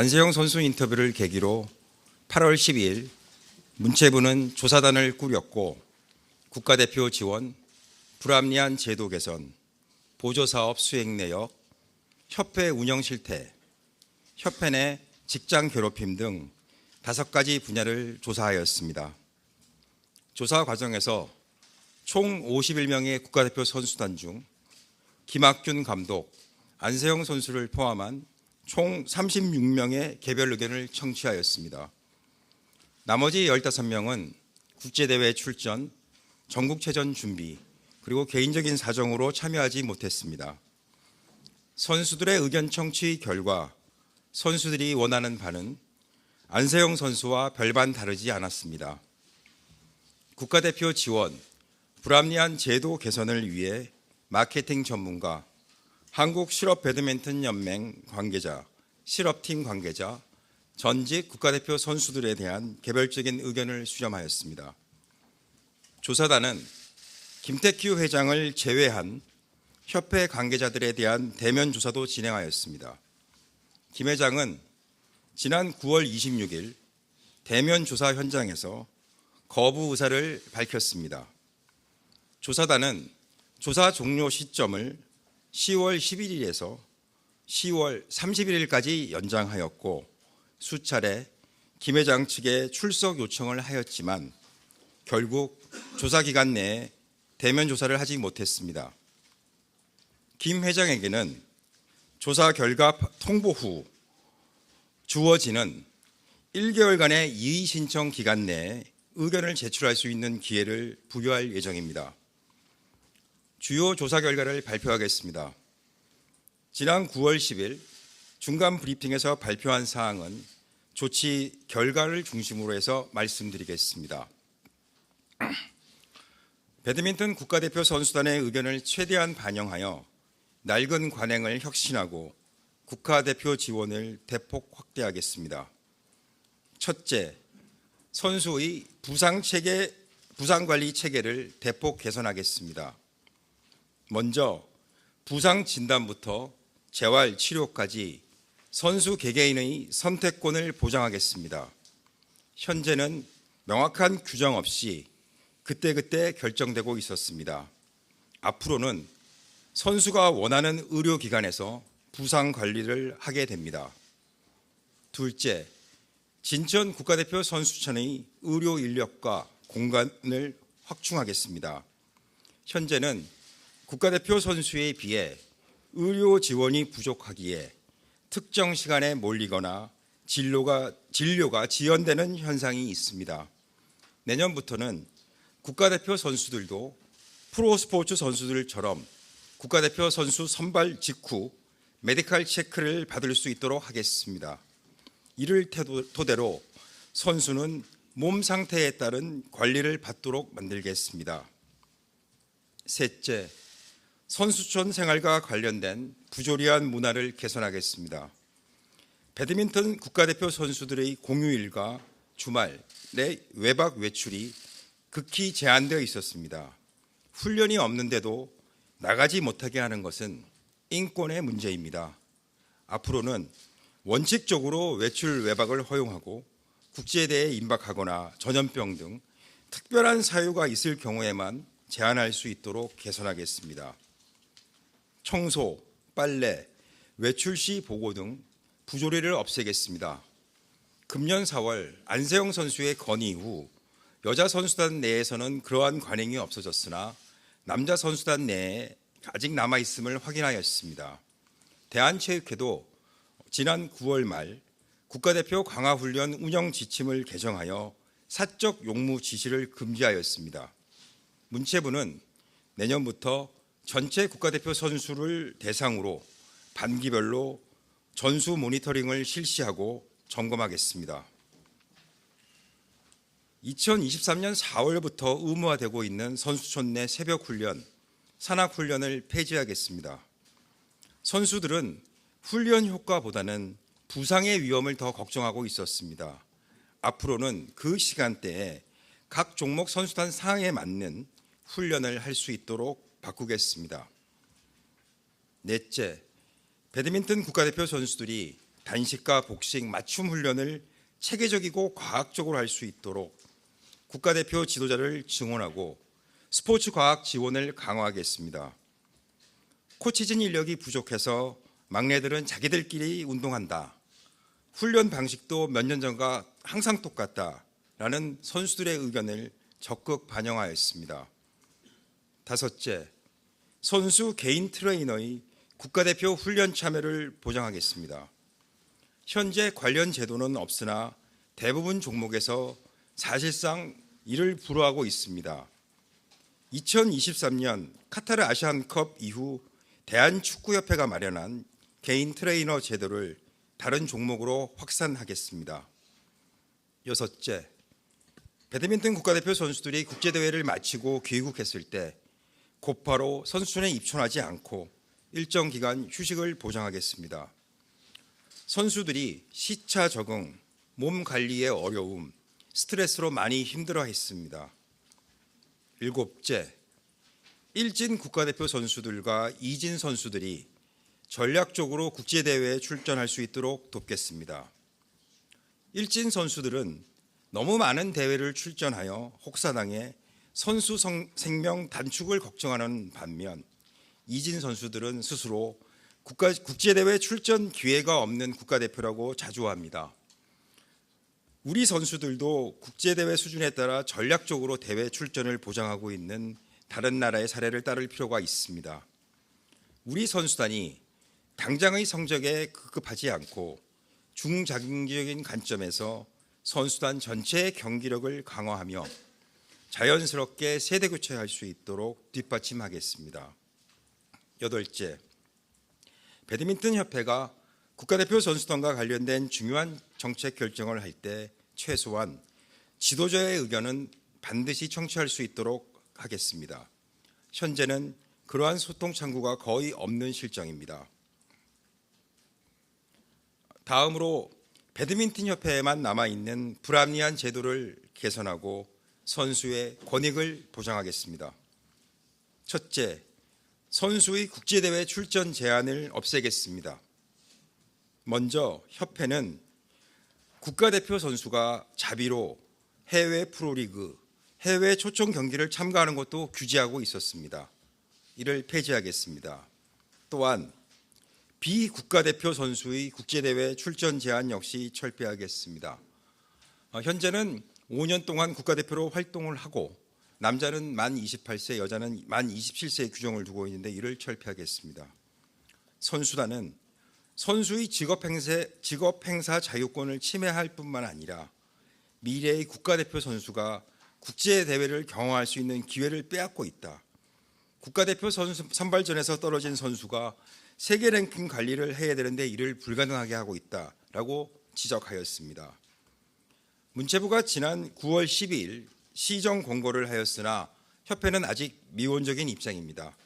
안세영 선수 인터뷰를 계기로 8월 12일 문체부는 조사단을 꾸렸고 국가대표 지원, 불합리한 제도 개선, 보조사업 수행 내역, 협회 운영 실태, 협회 내 직장 괴롭힘 등 다섯 가지 분야를 조사하였습니다. 조사 과정에서 총 51명의 국가대표 선수단 중 김학균 감독, 안세영 선수를 포함한 총 36명의 개별 의견을 청취하였습니다. 나머지 15명은 국제대회 출전, 전국체전 준비, 그리고 개인적인 사정으로 참여하지 못했습니다. 선수들의 의견 청취 결과 선수들이 원하는 바는 안세영 선수와 별반 다르지 않았습니다. 국가대표 지원, 불합리한 제도 개선을 위해 마케팅 전문가, 한국 실업 배드민턴 연맹 관계자, 실업팀 관계자, 전직 국가대표 선수들에 대한 개별적인 의견을 수렴하였습니다. 조사단은 김태규 회장을 제외한 협회 관계자들에 대한 대면 조사도 진행하였습니다. 김 회장은 지난 9월 26일 대면 조사 현장에서 거부 의사를 밝혔습니다. 조사단은 조사 종료 시점을 10월 11일에서 10월 31일까지 연장하였고 수차례 김 회장 측에 출석 요청을 하였지만 결국 조사 기간 내에 대면 조사를 하지 못했습니다. 김 회장에게는 조사 결과 통보 후 주어지는 1개월간의 이의 신청 기간 내에 의견을 제출할 수 있는 기회를 부여할 예정입니다. 주요 조사 결과를 발표하겠습니다. 지난 9월 10일 중간 브리핑에서 발표한 사항은 조치 결과를 중심으로 해서 말씀드리겠습니다. 배드민턴 국가대표 선수단의 의견을 최대한 반영하여 낡은 관행을 혁신하고 국가대표 지원을 대폭 확대하겠습니다. 첫째, 선수의 부상 체계 부상 관리 체계를 대폭 개선하겠습니다. 먼저 부상 진단부터 재활 치료까지 선수 개개인의 선택권을 보장하겠습니다. 현재는 명확한 규정 없이 그때그때 결정되고 있었습니다. 앞으로는 선수가 원하는 의료기관에서 부상 관리를 하게 됩니다. 둘째, 진천 국가대표 선수촌의 의료 인력과 공간을 확충하겠습니다. 현재는 국가대표 선수에 비해 의료 지원이 부족하기에 특정 시간에 몰리거나 진료가, 진료가 지연되는 현상이 있습니다. 내년부터는 국가대표 선수들도 프로스포츠 선수들처럼 국가대표 선수 선발 직후 메디칼 체크를 받을 수 있도록 하겠습니다. 이를 토대로 선수는 몸 상태에 따른 관리를 받도록 만들겠습니다. 셋째, 선수촌 생활과 관련된 부조리한 문화를 개선하겠습니다. 배드민턴 국가대표 선수들의 공휴일과 주말 내 외박 외출이 극히 제한되어 있었습니다. 훈련이 없는데도 나가지 못하게 하는 것은 인권의 문제입니다. 앞으로는 원칙적으로 외출 외박을 허용하고 국제대회에 임박하거나 전염병 등 특별한 사유가 있을 경우에만 제한할 수 있도록 개선하겠습니다. 청소, 빨래, 외출 시 보고 등 부조리를 없애겠습니다. 금년 4월 안세영 선수의 건의 후 여자 선수단 내에서는 그러한 관행이 없어졌으나 남자 선수단 내에 아직 남아 있음을 확인하였습니다. 대한체육회도 지난 9월 말 국가대표 강화훈련 운영 지침을 개정하여 사적 용무 지시를 금지하였습니다. 문체부는 내년부터 전체 국가대표 선수를 대상으로 반기별로 전수 모니터링을 실시하고 점검하겠습니다. 2023년 4월부터 의무화되고 있는 선수촌 내 새벽 훈련, 산악 훈련을 폐지하겠습니다. 선수들은 훈련 효과보다는 부상의 위험을 더 걱정하고 있었습니다. 앞으로는 그 시간대에 각 종목 선수단 상황에 맞는 훈련을 할 수 있도록 바꾸겠습니다. 넷째, 배드민턴 국가대표 선수들이 단식과 복식, 맞춤 훈련을 체계적이고 과학적으로 할 수 있도록 국가대표 지도자를 증원하고 스포츠 과학 지원을 강화하겠습니다. 코치진 인력이 부족해서 막내들은 자기들끼리 운동한다. 훈련 방식도 몇 년 전과 항상 똑같다 라는 선수들의 의견을 적극 반영하였습니다. 다섯째, 선수 개인 트레이너의 국가대표 훈련 참여를 보장하겠습니다. 현재 관련 제도는 없으나 대부분 종목에서 사실상 이를 불허하고 있습니다. 2023년 카타르 아시안컵 이후 대한축구협회가 마련한 개인 트레이너 제도를 다른 종목으로 확산하겠습니다. 여섯째, 배드민턴 국가대표 선수들이 국제대회를 마치고 귀국했을 때 곧바로 선수촌에 입촌하지 않고 일정 기간 휴식을 보장하겠습니다. 선수들이 시차 적응, 몸 관리의 어려움, 스트레스로 많이 힘들어 했습니다. 일곱째, 일진 국가대표 선수들과 이진 선수들이 전략적으로 국제대회에 출전할 수 있도록 돕겠습니다. 일진 선수들은 너무 많은 대회를 출전하여 혹사당해 선수 성- 생명 단축을 걱정하는 반면 이진 선수들은 스스로 국가, 국제대회 출전 기회가 없는 국가대표라고 자조합니다. 우리 선수들도 국제대회 수준에 따라 전략적으로 대회 출전을 보장하고 있는 다른 나라의 사례를 따를 필요가 있습니다. 우리 선수단이 당장의 성적에 급급하지 않고 중장기적인 관점에서 선수단 전체의 경기력을 강화하며 자연스럽게 세대 교체할 수 있도록 뒷받침하겠습니다. 여덟째, 배드민턴 협회가 국가대표 선수단과 관련된 중요한 정책 결정을 할 때 최소한 지도자의 의견은 반드시 청취할 수 있도록 하겠습니다. 현재는 그러한 소통 창구가 거의 없는 실정입니다. 다음으로 배드민턴 협회에만 남아 있는 불합리한 제도를 개선하고 선수의 권익을 보장하겠습니다. 첫째, 선수의 국제대회 출전 제한을 없애겠습니다. 먼저 협회는 국가대표 선수가 자비로 해외 프로리그, 해외 초청 경기를 참가하는 것도 규제하고 있었습니다. 이를 폐지하겠습니다. 또한 비국가대표 선수의 국제대회 출전 제한 역시 철폐하겠습니다. 어, 현재는 5년 동안 국가대표로 활동을 하고 남자는 만 28세, 여자는 만 27세의 규정을 두고 있는데 이를 철폐하겠습니다. 선수단은 선수의 직업 행사, 직업 행사 자유권을 침해할 뿐만 아니라 미래의 국가대표 선수가 국제 대회를 경험할 수 있는 기회를 빼앗고 있다. 국가대표 선수 선발전에서 떨어진 선수가 세계 랭킹 관리를 해야 되는데 이를 불가능하게 하고 있다라고 지적하였습니다. 문체부가 지난 9월 12일 시정 공고를 하였으나 협회는 아직 미온적인 입장입니다.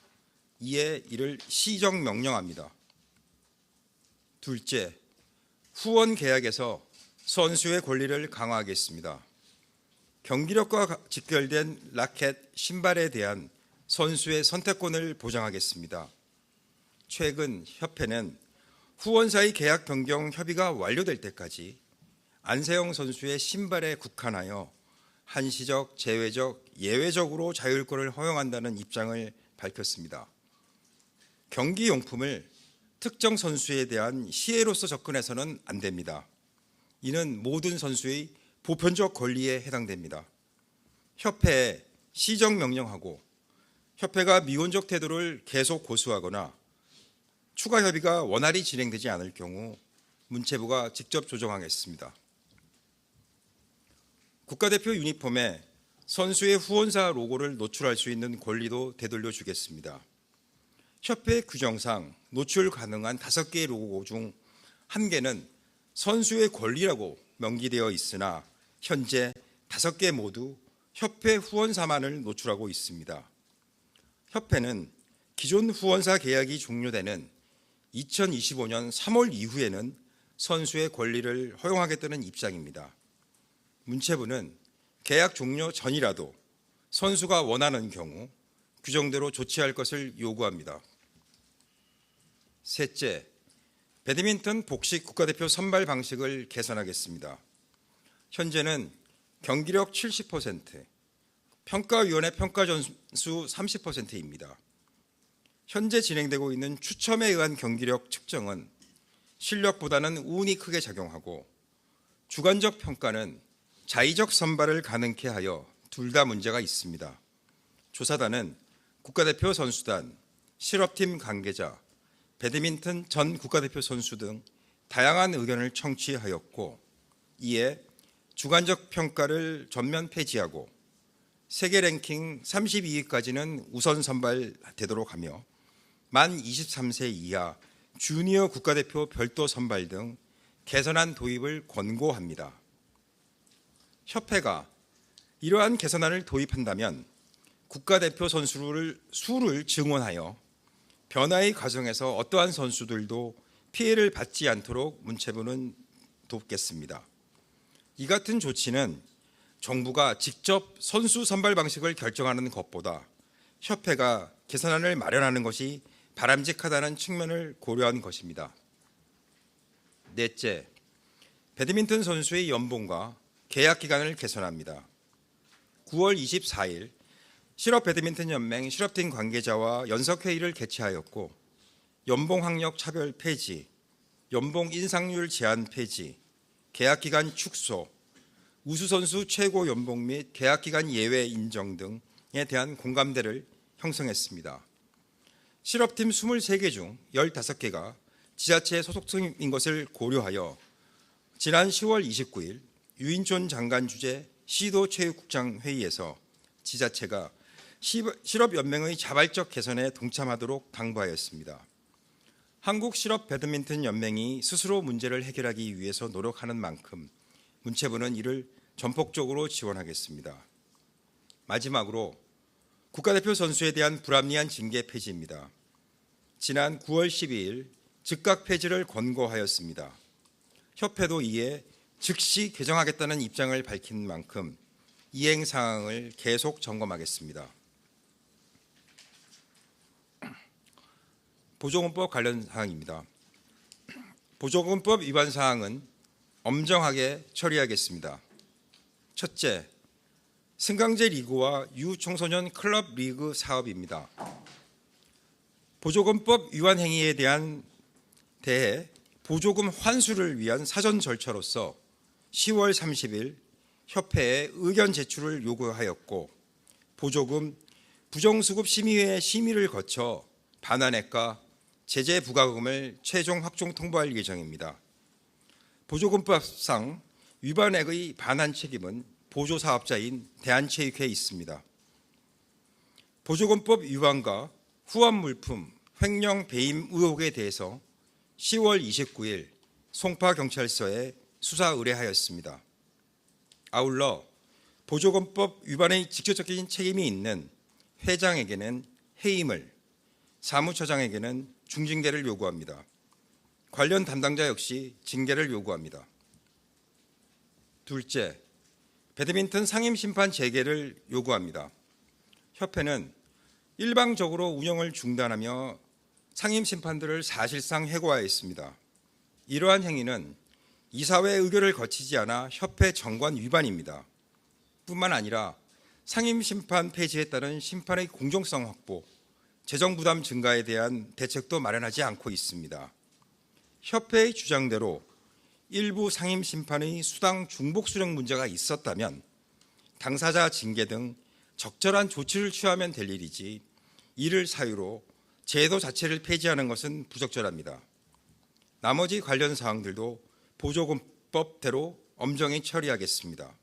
이에 이를 시정 명령합니다. 둘째, 후원 계약에서 선수의 권리를 강화하겠습니다. 경기력과 직결된 라켓, 신발에 대한 선수의 선택권을 보장하겠습니다. 최근 협회는 후원사의 계약 변경 협의가 완료될 때까지 안세영 선수의 신발에 국한하여 한시적, 제외적, 예외적으로 자율권을 허용한다는 입장을 밝혔습니다. 경기 용품을 특정 선수에 대한 시혜로서 접근해서는 안 됩니다. 이는 모든 선수의 보편적 권리에 해당됩니다. 협회에 시정 명령하고 협회가 미온적 태도를 계속 고수하거나 추가 협의가 원활히 진행되지 않을 경우 문체부가 직접 조정하겠습니다. 국가대표 유니폼에 선수의 후원사 로고를 노출할 수 있는 권리도 되돌려 주겠습니다. 협회 규정상 노출 가능한 다섯 개의 로고 중 한 개는 선수의 권리라고 명기되어 있으나 현재 다섯 개 모두 협회 후원사만을 노출하고 있습니다. 협회는 기존 후원사 계약이 종료되는 2025년 3월 이후에는 선수의 권리를 허용하겠다는 입장입니다. 문체부는 계약 종료 전이라도 선수가 원하는 경우 규정대로 조치할 것을 요구합니다. 셋째, 배드민턴 복식 국가대표 선발 방식을 개선하겠습니다. 현재는 경기력 70%, 평가위원회 평가 점수 30%입니다. 현재 진행되고 있는 추첨에 의한 경기력 측정은 실력보다는 운이 크게 작용하고 주관적 평가는 자의적 선발을 가능케 하여 둘 다 문제가 있습니다. 조사단은 국가대표 선수단, 실업팀 관계자, 배드민턴 전 국가대표 선수 등 다양한 의견을 청취하였고 이에 주관적 평가를 전면 폐지하고 세계 랭킹 32위까지는 우선 선발되도록 하며 만 23세 이하 주니어 국가대표 별도 선발 등 개선안 도입을 권고합니다. 협회가 이러한 개선안을 도입한다면 국가대표 선수를 수를 증원하여 변화의 과정에서 어떠한 선수들도 피해를 받지 않도록 문체부는 돕겠습니다. 이 같은 조치는 정부가 직접 선수 선발 방식을 결정하는 것보다 협회가 개선안을 마련하는 것이 바람직하다는 측면을 고려한 것입니다. 넷째, 배드민턴 선수의 연봉과 계약 기간을 개선합니다. 9월 24일 실업 배드민턴 연맹 실업팀 관계자와 연석 회의를 개최하였고 연봉 학력 차별 폐지, 연봉 인상률 제한 폐지, 계약 기간 축소, 우수 선수 최고 연봉 및 계약 기간 예외 인정 등에 대한 공감대를 형성했습니다. 실업팀 23개 중 15개가 지자체 소속팀인 것을 고려하여 지난 10월 29일 유인촌 장관 주재 시도 체육국장 회의에서 지자체가 실업연맹의 자발적 개선에 동참하도록 당부하였습니다. 한국 실업 배드민턴 연맹이 스스로 문제를 해결하기 위해서 노력하는 만큼 문체부는 이를 전폭적으로 지원하겠습니다. 마지막으로 국가대표 선수에 대한 불합리한 징계 폐지입니다. 지난 9월 12일 즉각 폐지를 권고하였습니다. 협회도 이에 즉시 개정하겠다는 입장을 밝힌 만큼 이행 사항을 계속 점검하겠습니다. 보조금법 관련 사항입니다. 보조금법 위반 사항은 엄정하게 처리하겠습니다. 첫째, 승강제 리그와 유청소년 클럽 리그 사업입니다. 보조금법 위반 행위에 대한 대해 보조금 환수를 위한 사전 절차로서 10월 30일 협회에 의견 제출을 요구하였고 보조금 부정수급 심의회 심의를 거쳐 반환액과 제재 부과금을 최종 확정 통보할 예정입니다. 보조금법상 위반액의 반환 책임은 보조사업자인 대한체육회에 있습니다. 보조금법 위반과 후원 물품 횡령 배임 의혹에 대해서 10월 29일 송파경찰서에 수사 의뢰하였습니다. 아울러 보조금법 위반의 직접적인 책임이 있는 회장에게는 해임을, 사무처장에게는 중징계를 요구합니다. 관련 담당자 역시 징계를 요구합니다. 둘째, 배드민턴 상임 심판 재개를 요구합니다. 협회는 일방적으로 운영을 중단하며 상임 심판들을 사실상 해고하였습니다. 이러한 행위는 이사회 의결을 거치지 않아 협회 정관 위반입니다. 뿐만 아니라 상임심판 폐지에 따른 심판의 공정성 확보, 재정 부담 증가에 대한 대책도 마련하지 않고 있습니다. 협회의 주장대로 일부 상임 심판의 수당 중복 수령 문제가 있었다면 당사자 징계 등 적절한 조치를 취하면 될 일이지 이를 사유로 제도 자체를 폐지하는 것은 부적절합니다. 나머지 관련 사항들도 보조금법대로 엄정히 처리하겠습니다.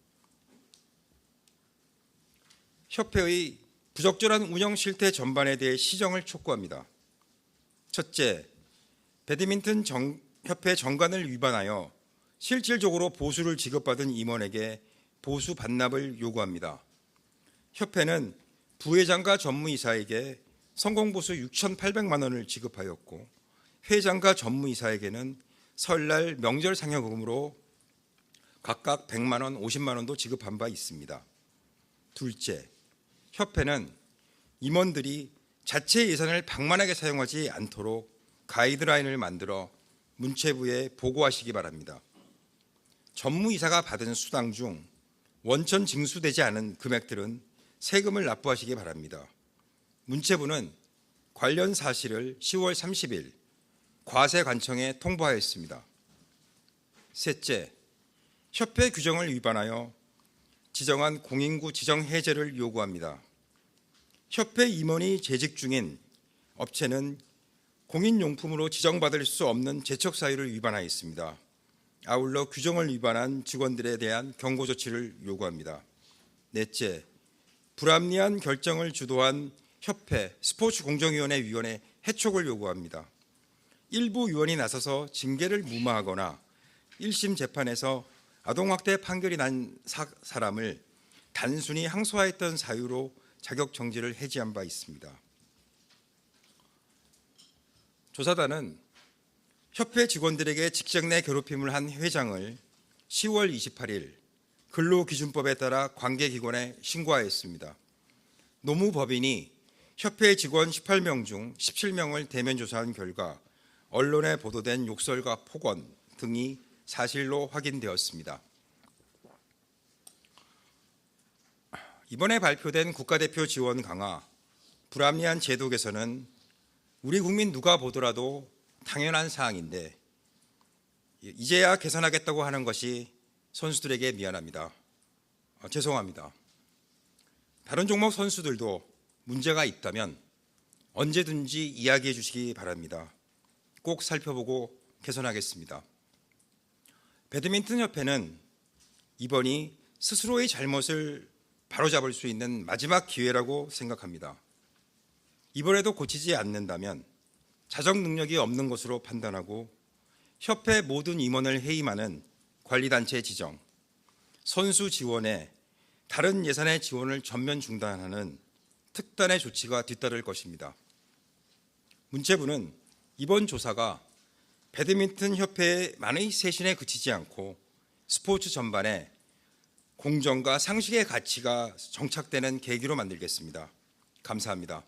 협회의 부적절한 운영 실태 전반에 대해 시정을 촉구합니다. 첫째, 배드민턴 정, 협회 정관을 위반하여 실질적으로 보수를 지급받은 임원에게 보수 반납을 요구합니다. 협회는 부회장과 전무이사에게 성공보수 6,800만 원을 지급하였고 회장과 전무이사에게는 설날 명절 상여금으로 각각 100만 원, 50만 원도 지급한 바 있습니다. 둘째, 협회는 임원들이 자체 예산을 방만하게 사용하지 않도록 가이드라인을 만들어 문체부에 보고하시기 바랍니다. 전무이사가 받은 수당 중 원천 징수되지 않은 금액들은 세금을 납부하시기 바랍니다. 문체부는 관련 사실을 10월 30일 과세관청에 통보하였습니다. 셋째, 협회 규정을 위반하여 지정한 공인구 지정 해제를 요구합니다. 협회 임원이 재직 중인 업체는 공인용품으로 지정받을 수 없는 제척 사유를 위반하였습니다. 아울러 규정을 위반한 직원들에 대한 경고 조치를 요구합니다. 넷째, 불합리한 결정을 주도한 협회 스포츠 공정위원회 위원회 해촉을 요구합니다. 일부 위원이 나서서 징계를 무마하거나 1심 재판에서 아동학대 판결이 난 사, 사람을 단순히 항소하였던 사유로 자격 정지를 해지한 바 있습니다. 조사단은 협회 직원들에게 직장 내 괴롭힘을 한 회장을 10월 28일 근로기준법에 따라 관계기관에 신고하였습니다. 노무법인이 협회 직원 18명 중 17명을 대면 조사한 결과 언론에 보도된 욕설과 폭언 등이 사실로 확인되었습니다. 이번에 발표된 국가대표 지원 강화, 불합리한 제도 개선은 우리 국민 누가 보더라도 당연한 사항인데 이제야 개선하겠다고 하는 것이 선수들에게 미안합니다. 어, 죄송합니다. 다른 종목 선수들도 문제가 있다면 언제든지 이야기해 주시기 바랍니다. 꼭 살펴보고 개선하겠습니다. 배드민턴 협회는 이번이 스스로의 잘못을 바로잡을 수 있는 마지막 기회라고 생각합니다. 이번에도 고치지 않는다면 자정 능력이 없는 것으로 판단하고 협회 모든 임원을 해임하는 관리단체 지정, 선수 지원에 다른 예산의 지원을 전면 중단하는 특단의 조치가 뒤따를 것입니다. 문체부는 이번 조사가 배드민턴 협회만의 세신에 그치지 않고 스포츠 전반에 공정과 상식의 가치가 정착되는 계기로 만들겠습니다. 감사합니다.